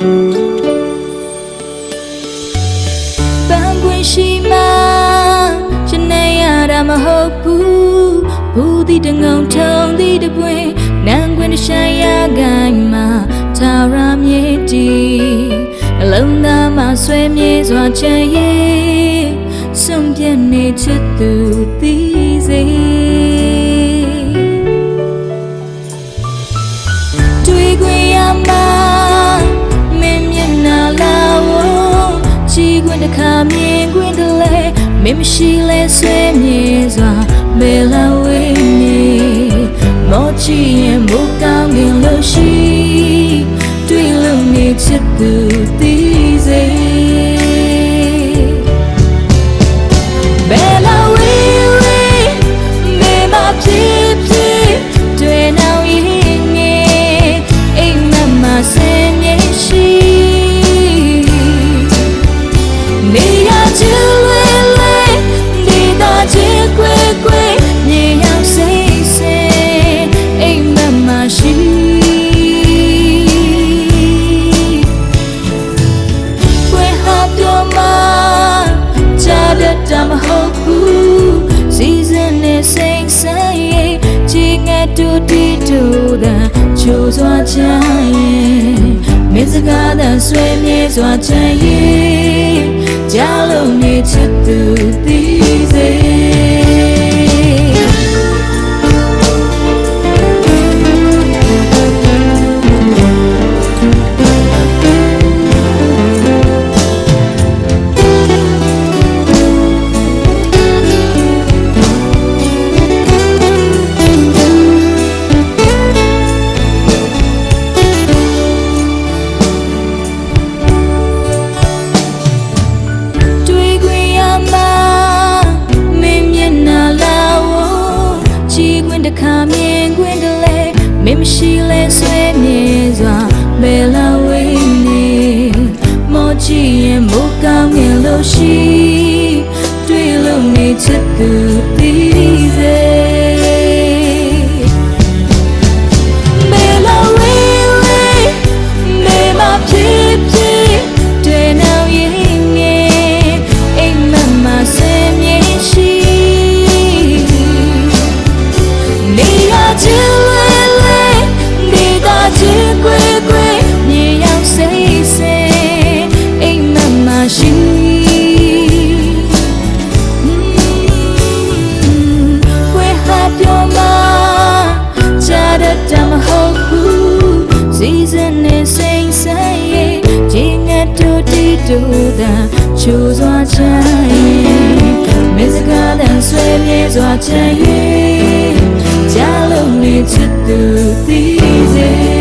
ပန်းခွင်ရှိမှကျွန်내ရတာမဟုတ်ဘူးဘူးဒီတငုံထုံဒီတပွင့်နန်းခွင်တစ်ရှာရဂိုင်းမှာသာရမြေတီအလုံးသားမှာဆွေမြေစွာချမ်းရေဆုံးပြနေချစ်သူတီ မင်းမရှိလဲဆွဲမြေစွာမေလာဝေးနေမောချီရင်မူကောင်းခင်လို့ရှိတွေ့လို့နေချစ်သူသိစေ တီတူတာချိုးစွာချမ်းရဲ့မင်းစကားသာဆွေးမြေစွာချမ်းရဲ့ င့်တစ်ခါမြင်ခွင့်တလဲမင်းမရှိလဲဆွဲမြေစွာဘယ်လာဝေးနေမောချီရင်မူကောင်းငင်လို့ရှိတွေ့လို့နေချစ်သူ တီတူတာချိုးစွာချမ်းရဲ့မစ္စကားတန်ဆွေမြေစွာချမ်းရဲ့ကြားလုံးနေချစ်သူသိစေ